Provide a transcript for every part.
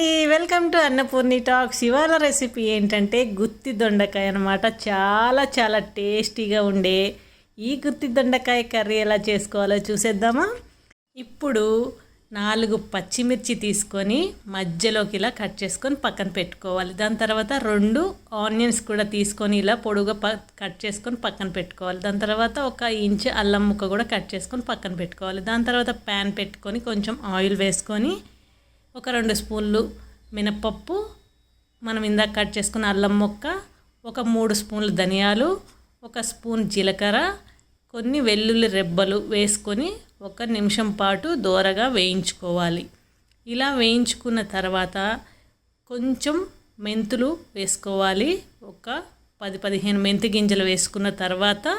అండి. Welcome to Annapurni talks. ఇవాళ recipe ఏంటంటే గుత్తి దొండకాయ అనమాట చాలా చాలా టేస్టీగా ఉండే ఈ గుత్తి దొండకాయ కర్రీ ఎలా చేసుకోవాలో చూసేద్దామా? ఇప్పుడు నాలుగు పచ్చిమిర్చి తీసుకొని మధ్యలోకి ఇలా కట్ చేసుకొని పక్కన పెట్టుకోవాలి. దాని తర్వాత రెండు ఆనియన్స్ కూడా తీసుకొని ఇలా పొడుగా ప కట్ చేసుకొని పక్కన పెట్టుకోవాలి. దాని తర్వాత ఒక ఇంచ్ అల్లం ముక్క కూడా కట్ చేసుకొని పక్కన పెట్టుకోవాలి. దాని తర్వాత ప్యాన్ పెట్టుకొని కొంచెం ఆయిల్ వేసుకొని ఒక రెండు స్పూన్లు మినప్పప్పు. మనం ఇందాక కట్ చేసుకున్న అల్లం ముక్క ఒక మూడు స్పూన్లు ధనియాలు ఒక స్పూన్ జీలకర్ర కొన్ని వెల్లుల్లి రెబ్బలు వేసుకొని ఒక నిమిషం పాటు దోరగా వేయించుకోవాలి. ఇలా వేయించుకున్న తర్వాత కొంచెం మెంతులు వేసుకోవాలి. ఒక పది పదిహేను మెంతి గింజలు వేసుకున్న తర్వాత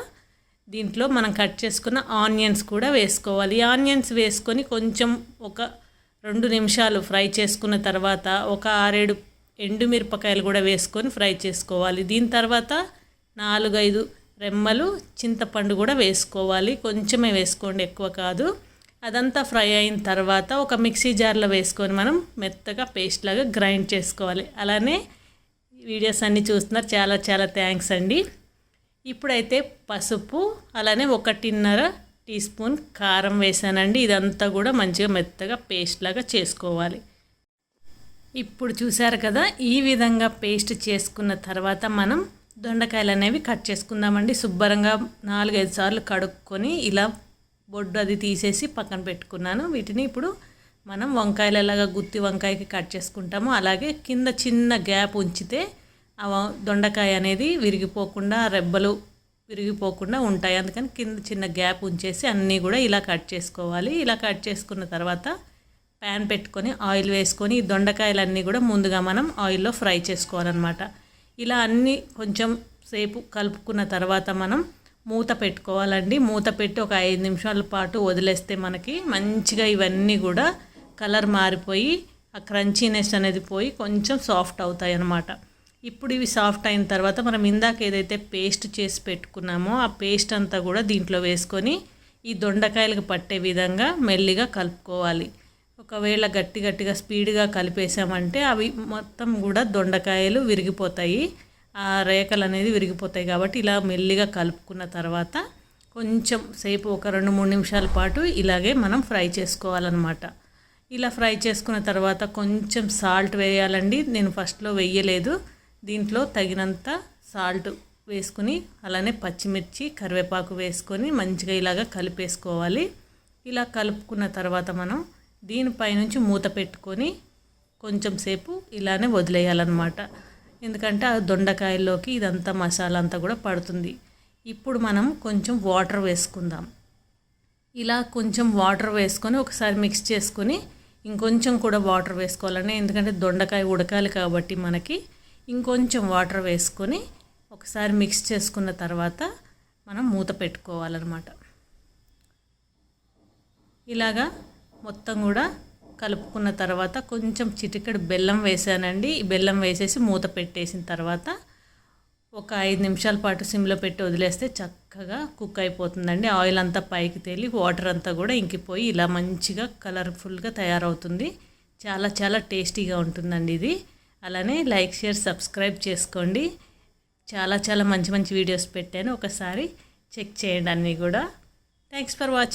దీంట్లో మనం కట్ చేసుకున్న ఆనియన్స్ కూడా వేసుకోవాలి. ఆనియన్స్ వేసుకొని కొంచెం ఒక రెండు నిమిషాలు ఫ్రై చేసుకున్న తర్వాత ఒక ఆరేడు ఎండుమిరపకాయలు కూడా వేసుకొని ఫ్రై చేసుకోవాలి. దీని తర్వాత నాలుగైదు రెమ్మలు చింతపండు కూడా వేసుకోవాలి. కొంచెమే వేసుకోండి ఎక్కువ కాదు. అదంతా ఫ్రై అయిన తర్వాత ఒక మిక్సీ జార్లో వేసుకొని మనం మెత్తగా పేస్ట్ లాగా గ్రైండ్ చేసుకోవాలి. అలానే వీడియోస్ అన్నీ చూస్తున్నారు. చాలా చాలా థ్యాంక్స్ అండి. ఇప్పుడైతే పసుపు అలానే ఒకటిన్నర టీ స్పూన్ కారం వేసానండి. ఇదంతా కూడా మంచిగా మెత్తగా పేస్ట్ లాగా చేసుకోవాలి. ఇప్పుడు చూసారు కదా ఈ విధంగా పేస్ట్ చేసుకున్న తర్వాత మనం దొండకాయలు అనేవి కట్ చేసుకుందామండి. శుభ్రంగా నాలుగైదు సార్లు కడుక్కొని ఇలా బొడ్డు అది తీసేసి పక్కన పెట్టుకున్నాను. వీటిని ఇప్పుడు మనం వంకాయలలాగా గుత్తి వంకాయకి కట్ చేసుకుంటాము. అలాగే కింద చిన్న గ్యాప్ ఉంచితే ఆ దొండకాయ అనేది విరిగిపోకుండా రెబ్బలు విరిగిపోకుండా ఉంటాయి. అందుకని కింద చిన్న గ్యాప్ ఉంచేసి అన్నీ కూడా ఇలా కట్ చేసుకోవాలి. ఇలా కట్ చేసుకున్న తర్వాత ప్యాన్ పెట్టుకొని ఆయిల్ వేసుకొని ఈ దొండకాయలన్నీ కూడా ముందుగా మనం ఆయిల్లో ఫ్రై చేసుకోవాలన్నమాట. ఇలా అన్నీ కొంచెం సేపు కలుపుకున్న తర్వాత మనం మూత పెట్టుకోవాలండి. మూత పెట్టి ఒక ఐదు నిమిషాల పాటు వదిలేస్తే మనకి మంచిగా ఇవన్నీ కూడా కలర్ మారిపోయి ఆ క్రంచీనెస్ అనేది పోయి కొంచెం సాఫ్ట్ అవుతాయి అన్నమాట ఇప్పుడు ఇవి సాఫ్ట్ అయిన తర్వాత మనం ఇందాక ఏదైతే పేస్ట్ చేసి పెట్టుకున్నామో ఆ పేస్ట్ అంతా కూడా దీంట్లో వేసుకొని ఈ దొండకాయలకు పట్టే విధంగా మెల్లిగా కలుపుకోవాలి. ఒకవేళ గట్టి గట్టిగా స్పీడ్గా కలిపేసామంటే అవి మొత్తం కూడా దొండకాయలు విరిగిపోతాయి. ఆ రేఖలు అనేది విరిగిపోతాయి కాబట్టి ఇలా మెల్లిగా కలుపుకున్న తర్వాత కొంచెం సేపు ఒక రెండు మూడు నిమిషాల పాటు ఇలాగే మనం ఫ్రై చేసుకోవాలన్నమాట. ఇలా ఫ్రై చేసుకున్న తర్వాత కొంచెం సాల్ట్ వేయాలండి. నేను ఫస్ట్లో వెయ్యలేదు దీంట్లో తగినంత సాల్ట్ వేసుకుని అలానే పచ్చిమిర్చి కరివేపాకు వేసుకొని మంచిగా ఇలాగ కలిపేసుకోవాలి. ఇలా కలుపుకున్న తర్వాత మనం దీనిపైనుంచి మూత పెట్టుకొని కొంచెం సేపు ఇలానే వదిలేయాలన్నమాట. ఎందుకంటే ఆ దొండకాయల్లోకి ఇదంతా మసాలా అంతా కూడా పడుతుంది. ఇప్పుడు మనం కొంచెం వాటర్ వేసుకుందాం. ఇలా కొంచెం వాటర్ వేసుకొని ఒకసారి మిక్స్ చేసుకొని ఇంకొంచెం కూడా వాటర్ వేసుకోవాలని ఎందుకంటే దొండకాయ ఉడకాలి కాబట్టి మనకి ఇంకొంచెం వాటర్ వేసుకొని ఒకసారి మిక్స్ చేసుకున్న తర్వాత మనం మూత పెట్టుకోవాలన్నమాట. ఇలాగా మొత్తం కూడా కలుపుకున్న తర్వాత కొంచెం చిటికెడు బెల్లం వేసానండి. ఈ బెల్లం వేసేసి మూత పెట్టేసిన తర్వాత ఒక ఐదు నిమిషాల పాటు సిమ్లో పెట్టి వదిలేస్తే చక్కగా కుక్ అయిపోతుందండి. ఆయిల్ అంతా పైకి తేలి వాటర్ అంతా కూడా ఇంకిపోయి ఇలా మంచిగా కలర్ఫుల్గా తయారవుతుంది. చాలా చాలా టేస్టీగా ఉంటుందండి ఇది. అలానే లైక్ షేర్ సబ్స్క్రైబ్ చేసుకోండి. చాలా చాలా మంచి మంచి వీడియోస్ పెట్టాను. ఒకసారి చెక్ చేయండి అన్నీ కూడా. Thanks for watching